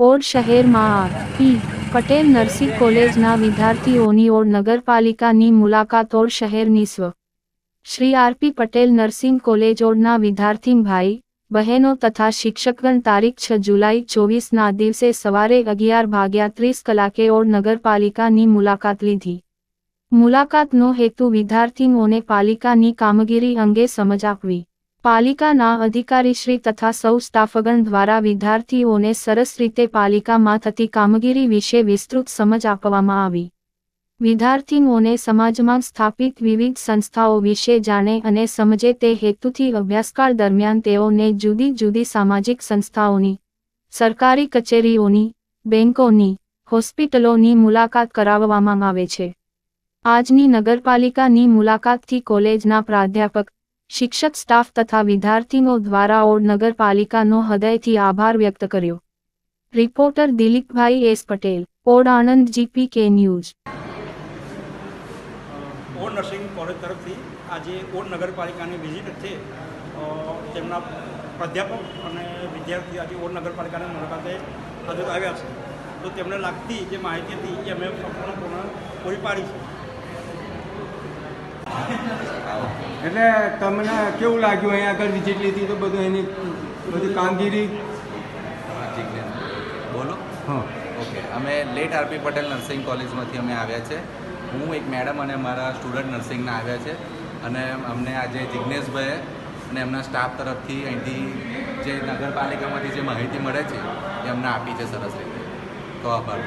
Odd શહેરમાં R P Patel nursing કોલેજના વિદ્યાર્થીઓની ઓડ નગરપાલિકાની મુલાકાત ઓડ શહેરની સ્વ. Shri RP Patel nursing college ઓડના વિદ્યાર્થી ભાઈ બહેનો તથા શિક્ષકગણ તારીખ છ જુલાઈ ચોવીસના દિવસે સવારે અગિયાર ભાગ્યા ત્રીસ કલાકે ઓડ નગરપાલિકાની મુલાકાત લીધી. મુલાકાતનો હેતુ વિદ્યાર્થીઓને પાલિકાની કામગીરી અંગે સમજ આપવી. પાલિકાના અધિકારીશ્રી તથા સૌ સ્ટાફગણ દ્વારા વિદ્યાર્થીઓને સરસ રીતે પાલિકામાં થતી કામગીરી વિશે વિસ્તૃત સમજ આપવામાં આવી. વિદ્યાર્થીઓને સમાજમાં સ્થાપિત વિવિધ સંસ્થાઓ વિશે જાણે અને સમજે તે હેતુથી અભ્યાસકાળ દરમિયાન તેઓને જુદી જુદી સામાજિક સંસ્થાઓની, સરકારી કચેરીઓની, બેંકોની, હોસ્પિટલોની મુલાકાત કરાવવામાં આવે છે. આજની નગરપાલિકાની મુલાકાતથી કોલેજના પ્રાધ્યાપક શિક્ષક સ્ટાફ તથા વિદ્યાર્થીઓ દ્વારા ઓડ નગરપાલિકાનો હૃદયથી આભાર વ્યક્ત કર્યો. Reporter Dilipbhai S Patel Od Anand GP K news. Od nursing college તરફથી આજે ઓડ નગરપાલિકાની વિઝિટ છે. તેમના પ્રાધ્યાપક અને વિદ્યાર્થી આજે ઓડ નગરપાલિકાની મુલાકાતે આજે આવ્યા છે. તો તેમને લાગતી જે માહિતી હતી એ અમે સંપૂર્ણપૂર્ણ પૂરી પાડી છે. એટલે તમને કેવું લાગ્યું અહીંયા આગળ વિઝિટ લીધી તો બધું એની બધી કામગીરી? બોલો. હા. ઓકે. અમે લેટ આરપી પટેલ નર્સિંગ કોલેજમાંથી અમે આવ્યા છે. હું એક મેડમ અને મારા સ્ટુડન્ટ નર્સિંગના આવ્યા છે. અને અમને આજે જિજ્ઞેશભાઈ અને એમના સ્ટાફ તરફથી અહીંથી જે નગરપાલિકામાંથી જે માહિતી મળે છે એ અમને આપી છે સરસ રીતે. તો આભાર.